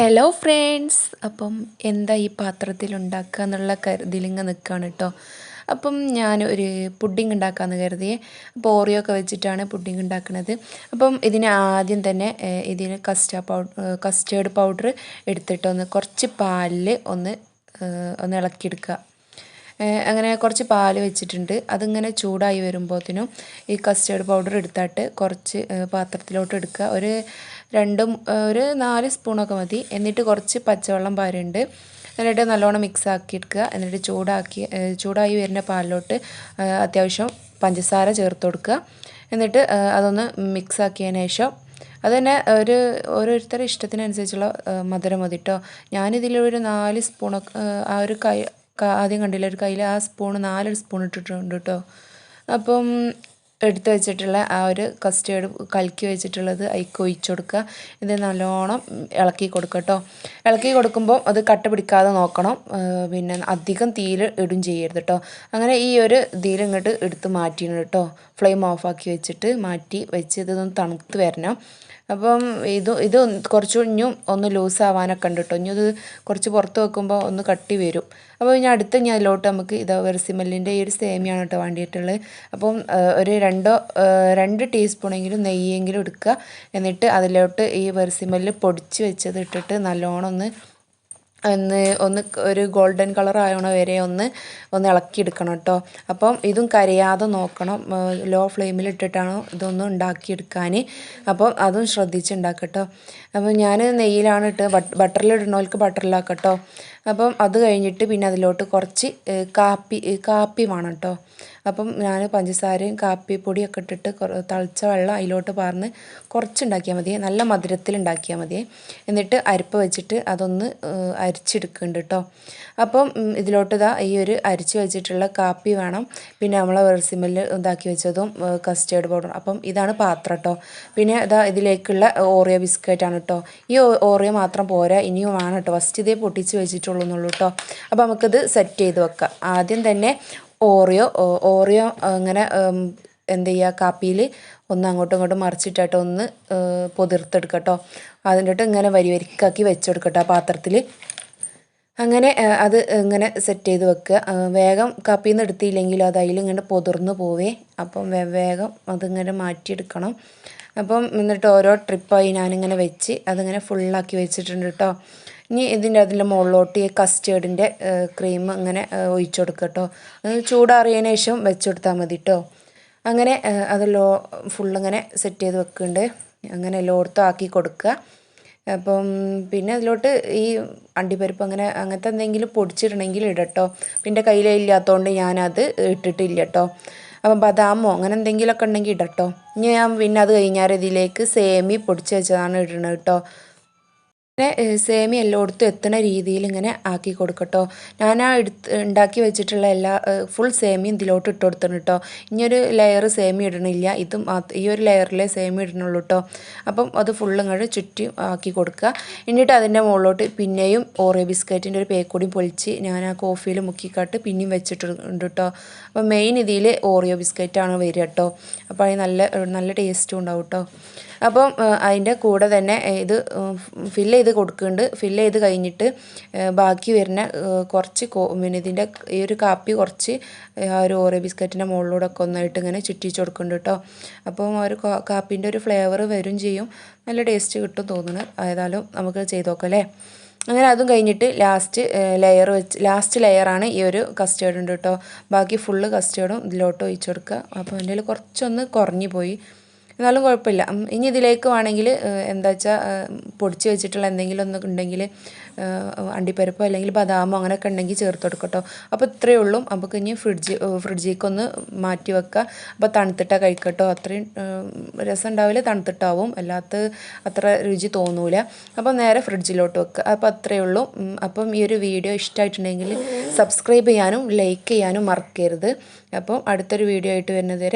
Hello friends അപ്പം എന്താ ഈ പാത്രത്തിൽ ഉണ്ടാക്കുക എന്നുള്ള കരുതിലിങ്ങ് നിൽക്കുകയാണ് കേട്ടോ. അപ്പം ഞാൻ ഒരു പുഡിംഗ് ഉണ്ടാക്കാമെന്ന് കരുതി. അപ്പോൾ ഓറിയോ ഒക്കെ വെച്ചിട്ടാണ് പുഡിംഗ് ഉണ്ടാക്കുന്നത്. അപ്പം ഇതിന് ആദ്യം തന്നെ ഇതിന് കസ്റ്റാ പൗഡർ കസ്റ്റേർഡ് പൗഡർ എടുത്തിട്ടൊന്ന് കുറച്ച് പാലിൽ ഒന്ന് ഒന്ന് ഇളക്കിയെടുക്കുക. അങ്ങനെ കുറച്ച് പാൽ വെച്ചിട്ടുണ്ട്. അതിങ്ങനെ ചൂടായി വരുമ്പോഴത്തേനും ഈ കസ്റ്റേർഡ് പൗഡർ എടുത്തിട്ട് കുറച്ച് പാത്രത്തിലോട്ട് എടുക്കുക. ഒരു രണ്ടും ഒരു നാല് സ്പൂണൊക്കെ മതി. എന്നിട്ട് കുറച്ച് പച്ചവെള്ളം പാരുണ്ട്. എന്നിട്ട് നല്ലോണം മിക്സ് ആക്കി എടുക്കുക. എന്നിട്ട് ചൂടാക്കി ചൂടായി വരുന്ന പാലിലോട്ട് അത്യാവശ്യം പഞ്ചസാര ചേർത്ത് കൊടുക്കുക. എന്നിട്ട് അതൊന്ന് മിക്സ് ആക്കിയതിന് ശേഷം അത് തന്നെ ഒരു ഓരോരുത്തരുടെ ഇഷ്ടത്തിനനുസരിച്ചുള്ള മധുരം മതി കേട്ടോ ഞാനിതിലൊരു നാല് സ്പൂണൊക്കെ ആ ഒരു കൈ ആദ്യം കണ്ടില്ലേ. ഒരു കയ്യിൽ ആ സ്പൂൺ നാലൊരു സ്പൂൺ ഇട്ടിട്ടുണ്ട് കേട്ടോ അപ്പം എടുത്ത് വെച്ചിട്ടുള്ള ആ ഒരു കസ്റ്റേർഡ് കലക്കി വെച്ചിട്ടുള്ളത് അതിലേക്ക് ഒഴിച്ചു കൊടുക്കുക. ഇത് നല്ലോണം ഇളക്കി കൊടുക്കുക കേട്ടോ ഇളക്കി കൊടുക്കുമ്പോൾ അത് കട്ട പിടിക്കാതെ നോക്കണം. പിന്നെ അധികം തീയിൽ ഇടും ചെയ്യരുത് കേട്ടോ അങ്ങനെ ഈ ഒരു തീയിൽ ഇങ്ങോട്ട് എടുത്ത് മാറ്റിയാണ് കേട്ടോ ഫ്ലെയിം ഓഫാക്കി വെച്ചിട്ട് മാറ്റി വെച്ച് ഇതൊന്ന് തണുത്ത് വരണം. അപ്പം ഇത് ഇത് കുറച്ചു ഇനിയും ഒന്ന് ലൂസ് ആവാനൊക്കെ ഉണ്ട് കേട്ടോ ഇനി ഇത് കുറച്ച് പുറത്ത് വെക്കുമ്പോൾ ഒന്ന് കട്ടി വരും. അപ്പോൾ ഇനി അടുത്ത ഇനി അതിലോട്ട് നമുക്ക് ഇതാ വെറുസിമല്ലിന്റെ ഈ ഒരു സേമിയാണ് കേട്ടോ വേണ്ടിയിട്ടുള്ളത്. അപ്പം ഒരു രണ്ടോ രണ്ട് ടീസ്പൂണെങ്കിലും നെയ്യെങ്കിലും എടുക്കുക. എന്നിട്ട് അതിലോട്ട് ഈ വെർസിമല്ല് പൊടിച്ച് വെച്ചത് ഇട്ടിട്ട് നല്ലോണം ഒന്ന് ഒന്ന് ഒന്ന് ഒരു ഗോൾഡൻ കളർ ആയോണ വരെ ഒന്ന് ഒന്ന് ഇളക്കിയെടുക്കണം കേട്ടോ. അപ്പം ഇതും കരയാതെ നോക്കണം. ലോ ഫ്ലെയിമിൽ ഇട്ടിട്ടാണ് ഇതൊന്നും ഉണ്ടാക്കിയെടുക്കാൻ. അപ്പം അതും ശ്രദ്ധിച്ച് ഉണ്ടാക്കട്ടോ അപ്പം ഞാൻ നെയ്യിലാണ് ഇട്ട് ബട്ടറിൽ ഇടണവർക്ക് ബട്ടറിലാക്കട്ടോ അപ്പം അത് കഴിഞ്ഞിട്ട് പിന്നെ അതിലോട്ട് കുറച്ച് കാപ്പി കാപ്പി വേണം കേട്ടോ. അപ്പം ഞാൻ പഞ്ചസാരയും കാപ്പിപ്പൊടിയൊക്കെ ഇട്ടിട്ട് തളിച്ച വെള്ളം അതിലോട്ട് പാർന്ന് കുറച്ചുണ്ടാക്കിയാൽ മതി. നല്ല മധുരത്തിൽ ഉണ്ടാക്കിയാൽ മതി. എന്നിട്ട് അരിപ്പ് വെച്ചിട്ട് അതൊന്ന് അരിച്ചെടുക്കുന്നുണ്ട് കേട്ടോ അപ്പം ഇതിലോട്ട് ഇതാ ഈ ഒരു അരിച്ച് വെച്ചിട്ടുള്ള കാപ്പി വേണം. പിന്നെ നമ്മളെ വെർസിമൽ ഇതാക്കി വെച്ചതും കസ്റ്റേർഡ് പൗഡർ അപ്പം ഇതാണ് പാത്രം കേട്ടോ പിന്നെ ഇതാ ഇതിലേക്കുള്ള ഓറിയോ ബിസ്ക്കറ്റാണ് കേട്ടോ ഈ ഓറിയോ മാത്രം പോരാ. ഇനിയും വേണം കേട്ടോ ഫസ്റ്റ് ഇതേ പൊട്ടിച്ച് വെച്ചിട്ടുള്ളൂ എന്നുള്ളൂ കേട്ടോ അപ്പോൾ നമുക്കിത് സെറ്റ് ചെയ്ത് വെക്കാം. ആദ്യം തന്നെ ഓറിയോ ഓറിയോ അങ്ങനെ എന്ത് ചെയ്യുക കാപ്പിയിൽ ഒന്ന് അങ്ങോട്ടും ഇങ്ങോട്ടും മറിച്ചിട്ടിട്ട് ഒന്ന് പൊതിർത്തെടുക്കട്ടോ. അതിന്റെ ഇങ്ങനെ വരി വരിക്കാക്കി വെച്ചെടുക്കട്ടോ ആ പാത്രത്തിൽ അങ്ങനെ അത് ഇങ്ങനെ സെറ്റ് ചെയ്ത് വെക്കുക. വേഗം കപ്പിയിൽ നിന്ന് എടുത്തില്ലെങ്കിൽ അത് അതിലിങ്ങനെ പൊതിർന്ന് പോവേ. അപ്പം വേഗം അതിങ്ങനെ മാറ്റിയെടുക്കണം. അപ്പം എന്നിട്ട് ഓരോ ട്രിപ്പായി ഞാനിങ്ങനെ വെച്ച് അതിങ്ങനെ ഫുള്ളാക്കി വെച്ചിട്ടുണ്ട് കേട്ടോ ഇനി ഇതിന്റെ അതിന്റെ മുകളിലോട്ട് ഈ കസ്റ്റേർഡിന്റെ ക്രീം ഇങ്ങനെ ഒഴിച്ചു കൊടുക്കുക കേട്ടോ അത് ചൂടാറിയതിന് ശേഷം വെച്ച് കൊടുത്താൽ മതി കേട്ടോ അങ്ങനെ അത് ലോ ഫുള്ളിങ്ങനെ സെറ്റ് ചെയ്ത് വെക്കുന്നുണ്ട് അങ്ങനെ എല്ലായിടത്തും ആക്കി കൊടുക്കുക അപ്പം പിന്നെ അതിലോട്ട് ഈ അണ്ടിപ്പരിപ്പ് അങ്ങനെ അങ്ങനത്തെ എന്തെങ്കിലും പൊടിച്ചിടണമെങ്കിൽ ഇടട്ടോ. പിന്നെ കയ്യിലില്ലാത്തതുകൊണ്ട് ഞാനത് ഇട്ടിട്ടില്ല കേട്ടോ അപ്പം ബദാമോ അങ്ങനെ എന്തെങ്കിലുമൊക്കെ ഉണ്ടെങ്കിൽ ഇടട്ടോ. ഇനി ഞാൻ പിന്നെ അത് കഴിഞ്ഞാൽ ഇതിലേക്ക് സേമി പൊടിച്ച് വെച്ചതാണ് ഇടണത് കേട്ടോ പിന്നെ സേമി എല്ലായിടത്തും എത്തുന്ന രീതിയിൽ ഇങ്ങനെ ആക്കി കൊടുക്കട്ടോ. ഞാൻ ആ എടുത്ത് ഉണ്ടാക്കി വെച്ചിട്ടുള്ള എല്ലാ ഫുൾ സേമിയും ഇതിലോട്ട് ഇട്ട് കൊടുത്തണം കേട്ടോ ഇനിയൊരു ലെയർ സേമി ഇടണില്ല. ഇതും ഈ ഒരു ലെയറിലെ സേമി ഇടണുള്ളൂ കേട്ടോ അപ്പം അത് ഫുള്ളും ഇങ്ങോട്ട് ചുറ്റി ആക്കി കൊടുക്കുക. എന്നിട്ട് അതിന്റെ മുകളിലോട്ട് പിന്നെയും ഓറിയോ ബിസ്ക്കറ്റിന്റെ ഒരു പേക്കൂടി പൊളിച്ച് ഞാൻ ആ കോഫിയിൽ മുക്കിക്കാട്ട് പിന്നെയും വെച്ചിട്ടുണ്ട് കേട്ടോ അപ്പം മെയിൻ ഇതിൽ ഓറിയോ ബിസ്ക്കറ്റാണ് വരിക കേട്ടോ അപ്പോൾ അതിന് നല്ല നല്ല ടേസ്റ്റും ഉണ്ടാവും കേട്ടോ അപ്പം അതിന്റെ കൂടെ തന്നെ ഇത് ഫില്ല് ചെയ്ത് കൊടുക്കുന്നുണ്ട് ഫില്ല് ചെയ്ത് കഴിഞ്ഞിട്ട് ബാക്കി വരുന്ന കുറച്ച് പിന്നെ ഇതിന്റെ ഈ ഒരു കാപ്പി കുറച്ച് ആ ഒരു ഓറിയോ ബിസ്ക്കറ്റിന്റെ മുകളിലൂടെ ഒക്കെ ഒന്നായിട്ട് ഇങ്ങനെ ചുറ്റിച്ച് കൊടുക്കുന്നുണ്ട് കേട്ടോ അപ്പം ആ ഒരു കാപ്പിന്റെ ഒരു ഫ്ലേവർ വരും ചെയ്യും. നല്ല ടേസ്റ്റ് കിട്ടും തോന്നുന്നു ഏതായാലും നമുക്ക് ചെയ്ത് നോക്കാം അല്ലേ അങ്ങനെ അതും കഴിഞ്ഞിട്ട് ലാസ്റ്റ് ലെയർ വെച്ച് ലാസ്റ്റ് ലെയറാണ് ഈ ഒരു കസ്റ്റേർഡ് ഉണ്ട് കേട്ടോ ബാക്കി ഫുള്ള് കസ്റ്റേർഡും ഇതിലോട്ട് ഒഴിച്ചു കൊടുക്കുക അപ്പോൾ എന്റെ കുറച്ചൊന്ന് കുറഞ്ഞു പോയി. എന്നാലും കുഴപ്പമില്ല. ഇനി ഇതിലേക്ക് വേണമെങ്കിൽ എന്താ വെച്ചാൽ പൊടിച്ച് വെച്ചിട്ടുള്ള എന്തെങ്കിലും ഒന്ന് ഉണ്ടെങ്കിൽ അണ്ടിപ്പരിപ്പോ അല്ലെങ്കിൽ ബദാമോ അങ്ങനെയൊക്കെ ഉണ്ടെങ്കിൽ ചേർത്ത് കൊടുക്കട്ടോ. അപ്പോൾ ഇത്രയേ ഉള്ളൂ. നമുക്ക് ഇനി ഫ്രിഡ്ജ് ഫ്രിഡ്ജിലേക്ക് മാറ്റി വെക്കുക അപ്പോൾ തണുത്തിട്ടാൽ കഴിക്കട്ടോ. അത്രയും രസം ഉണ്ടാവില്ല തണുത്തിട്ടാവും. അല്ലാത്ത അത്ര രുചി തോന്നൂല. അപ്പോൾ നേരെ ഫ്രിഡ്ജിലോട്ട് വെക്കുക അപ്പോൾ അത്രയേ ഉള്ളൂ. അപ്പം ഈ ഒരു വീഡിയോ ഇഷ്ടമായിട്ടുണ്ടെങ്കിൽ സബ്സ്ക്രൈബ് ചെയ്യാനും ലൈക്ക് ചെയ്യാനും മറക്കരുത്. അപ്പം അടുത്തൊരു വീഡിയോ ആയിട്ട് വരുന്നത് വരെ